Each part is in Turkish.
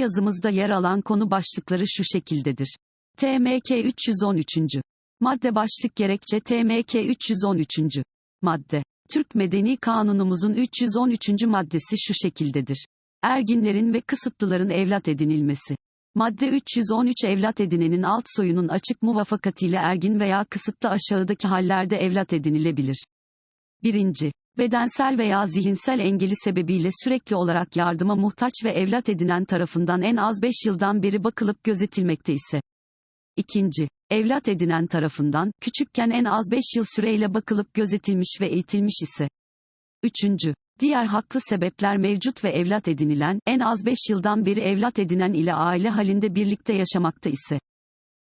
yazımızda yer alan konu başlıkları şu şekildedir. TMK 313. Madde başlık gerekçe TMK 313. Madde. Türk Medeni Kanunumuzun 313. maddesi şu şekildedir. Erginlerin ve kısıtlıların evlat edinilmesi. Madde 313 evlat edinenin alt soyunun açık muvafakatiyle ergin veya kısıtlı aşağıdaki hallerde evlat edinilebilir. 1. Bedensel veya zihinsel engeli sebebiyle sürekli olarak yardıma muhtaç ve evlat edinen tarafından en az 5 yıldan beri bakılıp gözetilmekte ise. 2. Evlat edinen tarafından, küçükken en az 5 yıl süreyle bakılıp gözetilmiş ve eğitilmiş ise. 3. Diğer haklı sebepler mevcut ve evlat edinilen, en az 5 yıldan beri evlat edinen ile aile halinde birlikte yaşamakta ise.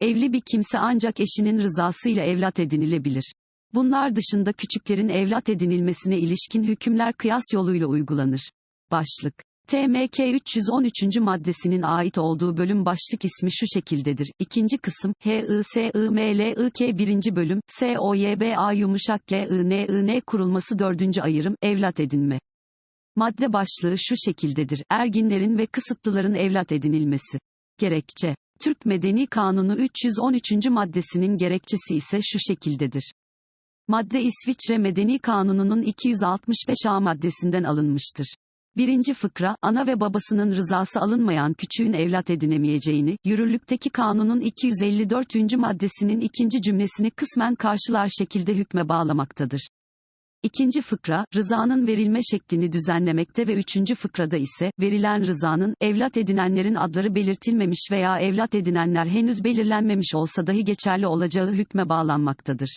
Evli bir kimse ancak eşinin rızasıyla evlat edinilebilir. Bunlar dışında küçüklerin evlat edinilmesine ilişkin hükümler kıyas yoluyla uygulanır. Başlık TMK 313. maddesinin ait olduğu bölüm başlık ismi şu şekildedir. İkinci kısım, HISIMLIK 1. bölüm, SOYBA yumuşak GININ kurulması 4. ayırım, evlat edinme. Madde başlığı şu şekildedir. Erginlerin ve kısıtlıların evlat edinilmesi. Gerekçe. Türk Medeni Kanunu 313. maddesinin gerekçesi ise şu şekildedir. Madde İsviçre Medeni Kanunu'nun 265A maddesinden alınmıştır. Birinci fıkra, ana ve babasının rızası alınmayan küçüğün evlat edinemeyeceğini, yürürlükteki kanunun 254. maddesinin ikinci cümlesini kısmen karşılar şekilde hükme bağlamaktadır. İkinci fıkra, rızanın verilme şeklini düzenlemekte ve üçüncü fıkrada ise, verilen rızanın, evlat edinenlerin adları belirtilmemiş veya evlat edinenler henüz belirlenmemiş olsa dahi geçerli olacağı hükme bağlanmaktadır.